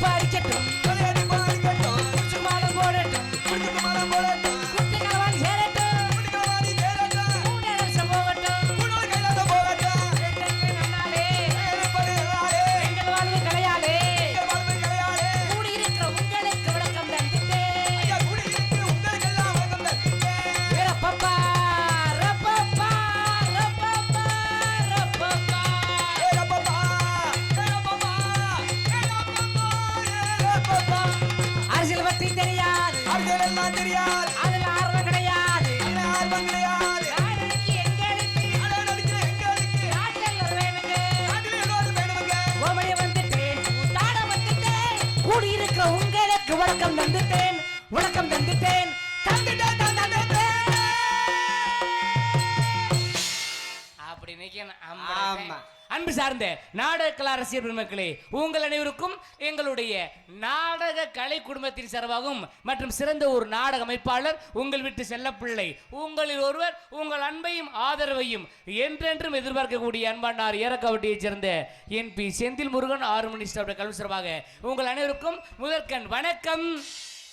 பறிக்கட்டும் வணக்கம் தந்துட்டேன். வணக்கம் தந்துட்டேன். ஆமா. அன்பு சார்ந்த நாடக கலா ரசிகர் பெருமக்களே உங்கள் அனைவருக்கும் எங்களுடைய நாடக கலை குடும்பத்தின் சார்பாகவும் மற்றும் சிறந்த ஒரு நாடக அமைப்பாளர் உங்கள் வீட்டு செல்லப்பிள்ளை. உங்களில் ஒருவர் உங்கள் அன்பையும் ஆதரவையும் என்றென்றும் எதிர்பார்க்கக்கூடிய அன்பானார் ஏறக்காவட்டியைச் சேர்ந்த என் பி செந்தில் முருகன் ஆறு மணி கல்வி சார்பாக உங்கள் அனைவருக்கும் முதற்கண் வணக்கம்.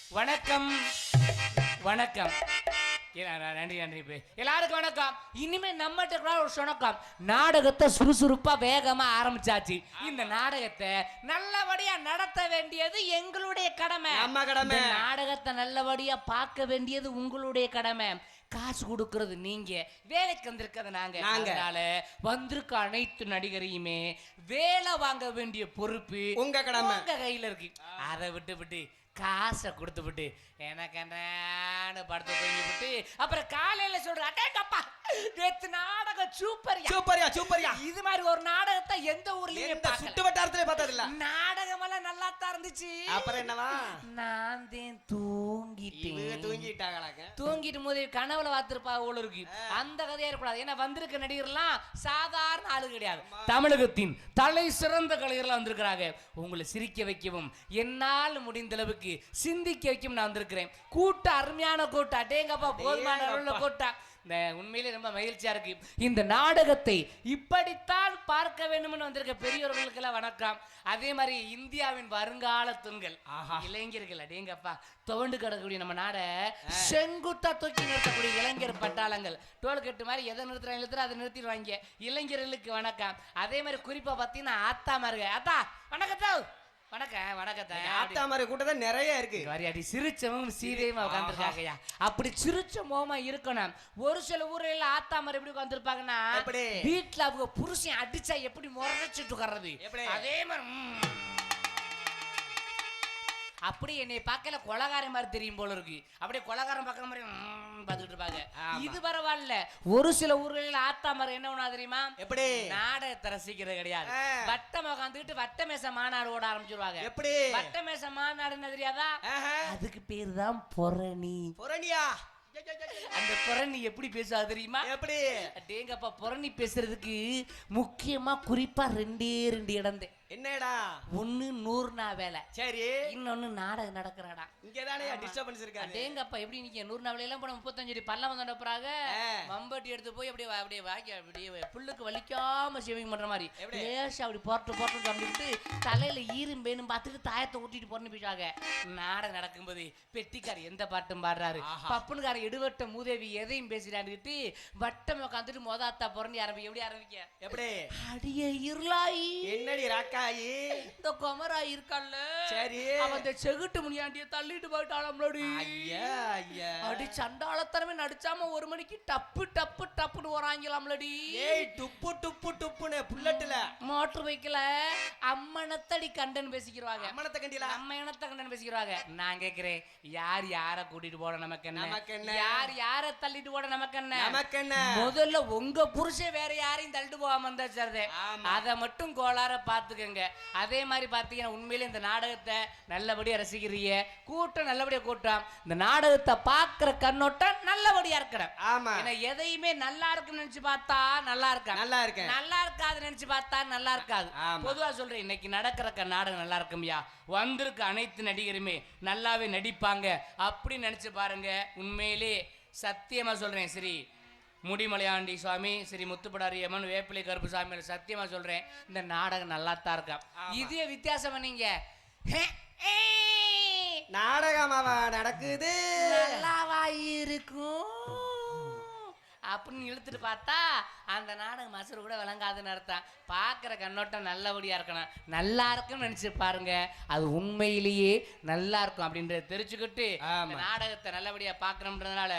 வணக்கம். வணக்கம். நன்றி நன்றி. எல்லாருக்கும் வணக்கம். இனிமே நம்மகிட்ட கூட ஒரு சுணக்கம் நாடகத்தை சுறுசுறுப்பா வேகமா ஆரம்பிச்சாச்சு. இந்த நாடகத்தை நல்லபடியா நடத்த வேண்டியது எங்களுடைய கடமை. நம்ம கடமை. நாடகத்தை நல்லபடியா பார்க்க வேண்டியது உங்களுடைய கடமை. காசு கொடுக்கறது நீங்க. வேலைக்கு வந்திருக்கிறது நாங்க. அதனால வந்திருக்க அனைத்து நடிகரையுமே வேலை வாங்க வேண்டிய பொறுப்பு உங்க கடமை. உங்க கையில இருக்கு. அதை விட்டு விட்டு காசை கொடுத்து விட்டு எனக்கு என்னன்னு படுத்து தூங்கி விட்டு அப்புறம் காலையில சொல்ற அடேங்கப்பா நேத்து நாடகம் சூப்பர்யா. சூப்பர்யா சூப்பர்யா. இது மாதிரி ஒரு நாடகத்தை எந்த ஊர்லயுமே சுட்டு வட்டாரத்திலே பார்த்ததில்ல. நாடகம் எல்லாம் நல்லா தான் இருந்துச்சு. அப்புறம் என்னவா? நான் தான் தூங்கிட்டேன். தூங்கிட்டாங்களாங்க. தூங்கிட்டு போது கனவுல பார்த்திருப்பா அவ்வளவு இருக்கு. அந்த கதையா இருக்கக்கூடாது. ஏன்னா வந்திருக்க நடிகர்லாம் சாதாரண ஆளு கிடையாது. தமிழகத்தின் தலை சிறந்த கலைஞர்களாக வந்திருக்கிறாங்க. உங்களை சிரிக்க வைக்கவும் என்னால் முடிந்த அளவுக்கு சிந்திக்க வைக்கவும் நான் வந்திருக்கிறேன். கூட்டம் அருமையான கூட்டம் அடேங்கப்பா போதுமான அளவுல கூட்டம் இந்த உண்மையிலே ரொம்ப மகிழ்ச்சியா இருக்கு. இந்த நாடகத்தை இப்படித்தான் பார்க்க வேண்டும்னு வந்திருக்க பெரியவர்களுக்கெல்லாம் வணக்கம். அதே மாதிரி இந்தியாவின் வருங்கால தூண்கள். இளைஞர்கள் அடேங்கப்பா துவண்டு கிடக்கக்கூடிய நம்ம நாட செங்குத்தா தூக்கி நிறுத்தக்கூடிய இளைஞர் பட்டாளங்கள். டோல் கட்டு மாதிரி எதை நிறுத்துறாங்க நிறுத்துற அதை நிறுத்திடுவாங்க. இளைஞர்களுக்கு வணக்கம். அதே மாதிரி குறிப்பா பார்த்தீங்கன்னா ஆத்தா மாருங்க. ஆத்தா வணக்கத்தா. வணக்கம் வணக்கத்தா. ஆத்தா மாதிரி கூட்டம் நிறைய இருக்கு. வாரியாடி சிரிச்சவங்க சீதையுமா உட்காந்துருக்காங்கய்யா அப்படி சிரிச்ச முகமா இருக்கணும். ஒரு சில ஊர்ல ஆத்தா மாதிரி எப்படி உட்காந்துருப்பாங்கன்னா? வீட்டுல அவங்க புருஷன் அடிச்சா எப்படி முறைச்சிட்டு உட்கார்றது? அதே மாதிரி. அப்படி என்னை பார்க்கல கொலகாரன் மாதிரி தெரியும் போல இருக்கு. அப்படியே கொலகாரன் பார்க்குற மாதிரி ம், பார்த்துக்கிட்டு இருப்பாங்க. இது பரவாயில்ல. ஒரு சில ஊர்களில் ஆத்தா மாதிரி என்ன ஒண்ணா தெரியுமா? எப்படி? நாடகத்தை ரசிக்கிறது கிடையாது. வட்டம் உட்காந்துக்கிட்டு வட்ட மேச மாநாடு ஓட ஆரம்பிச்சிருவாங்க. எப்படி? வட்ட மேச மாநாடு என்ன தெரியாதா. அதுக்கு பேர் தான் பொரணி புரணியா அந்த பொரணி எப்படி பேசுவா தெரியுமா? எப்படி? டேங்கப்பா பொரணி பேசுறதுக்கு முக்கியமா குறிப்பா ரெண்டே ரெண்டு இடம் என்னடா ஒண்ணு நூறுனா வேலை. சரி. இன்னொன்னு நாடகம் நடக்கிற இடம் இங்கதானே டிஸ்டர்பன்ஸ் இருக்காது. அடேங்கப்பா எப்படி நிக்க? நூறு நாள் எல்லாம் போன முப்பத்தஞ்சு அடி பல்லம் வந்து ஆ. மம்பட்டி எடுத்து போய் அப்படியே அப்படியே வாக்கி அப்படியே புல்லுக்கு வலிக்காம சேவிங் பண்ற மாதிரி? லேசா அப்படி போட்டு போட்டு தம்பிட்டு தலையில ஈரும் பேணும் பார்த்துட்டு தாயத்தை ஊட்டிட்டு போறன்னு போயிட்டாங்க நாடகம் நடக்கும்போது பெட்டிக்கார் எந்த பாட்டும் பாடுறாரு. பப்புனுக்கார எடுவட்ட மூதேவி எதையும் பேசிடான்னுட்டு வட்டம் உட்காந்துட்டு மொதாத்தா புறண்டி ஆரம்பி எப்படி ஆரம்பிக்க? எப்படி? அடியே இருளாயி. என்னடி ராக்காயி இந்த குமரா இருக்கான்ல சரி. அவன் இந்த செகுட்டு முனியாண்டிய தள்ளிட்டு போயிட்டாளம்லடி ஐயா ஐயா. அடி சண்டாளத்தனமே நடிச்சாம ஒரு மணிக்கு டப்பு டப்பு டப்புன்னு வராங்களாம்லடி ஏய் டுப்பு டுப்பு டுப்புன்னு புல்லட்டுல. மோட்டர் பைக்கில் அம்மனத்தடி கண்டன் பேசிக்கிறாங்க. அம்மனத்தை கண்டில நம்ம இனத்தை கண்டன் பேசிக்கிறாங்க. நான் கேக்குறேன் யார் யார கூட்டிட்டு போட நமக்கு நமக்கு என்ன? என்ன? யார் யார தள்ளிட்டு போட நமக்கு என்ன? நமக்கு என்ன? முதல்ல உங்க புருஷன் வேற யாரையும் தள்ளிட்டு போகாம இருந்தா ஆமா. அதை மட்டும் கோளார பாத்துக்கங்க அதே மாதிரி பாத்தீங்கன்னா உண்மையிலே இந்த நாடகத்தை நல்லபடியா ரசிக்கிறீங்க. கூட்டம் நல்லபடியா கூட்டம். இந்த நாடகத்தை பாக்குற கண்ணோட்டம் நல்லபடியா இருக்கணும். ஆமா. ஏன்னா எதையுமே நல்லா இருக்குன்னு நினைச்சு பார்த்தா நல்லா இருக்கா? நல்லா இருக்கேன். நல்லா இருக்காது நினைச்சு பார்த்தா நல்லா இருக்காது. ஆமா. பொதுவா சொல்றேன் இன்னைக்கு நடக்கிற க- நாடகம் நல்லா இருக்கும்யா வந்திருக்க அனைத்து நடிகருமே நல்லாவே நடிப்பாங்க. அப்படி நினைச்சு பாருங்க. உண்மையிலே சத்தியமா சொல்றேன் சரி. முடிமலையாண்டி சுவாமி ஸ்ரீ முத்துப்படாரி அம்மன் வேப்பிலை கருப்பு சாமி சத்தியமா சொல்றேன் இந்த நாடகம் நல்லா தான் இருக்கா இதே வித்தியாசம் ஹே, நாடகமாவா நடக்குது? நல்லாவா இருக்கும். அப்படின்னு இழுத்துட்டு பார்த்தா அந்த நாடகம் மசரு கூட விளங்காதுன்னு அர்த்தம். பார்க்குற கண்ணோட்டம் நல்லபடியா இருக்கணும். நல்லா இருக்குன்னு நினைச்சு பாருங்க. அது உண்மையிலேயே நல்லா இருக்கும் அப்படின்றத. இந்த நாடகத்தை நல்லபடியா பார்க்கணுன்றதுனால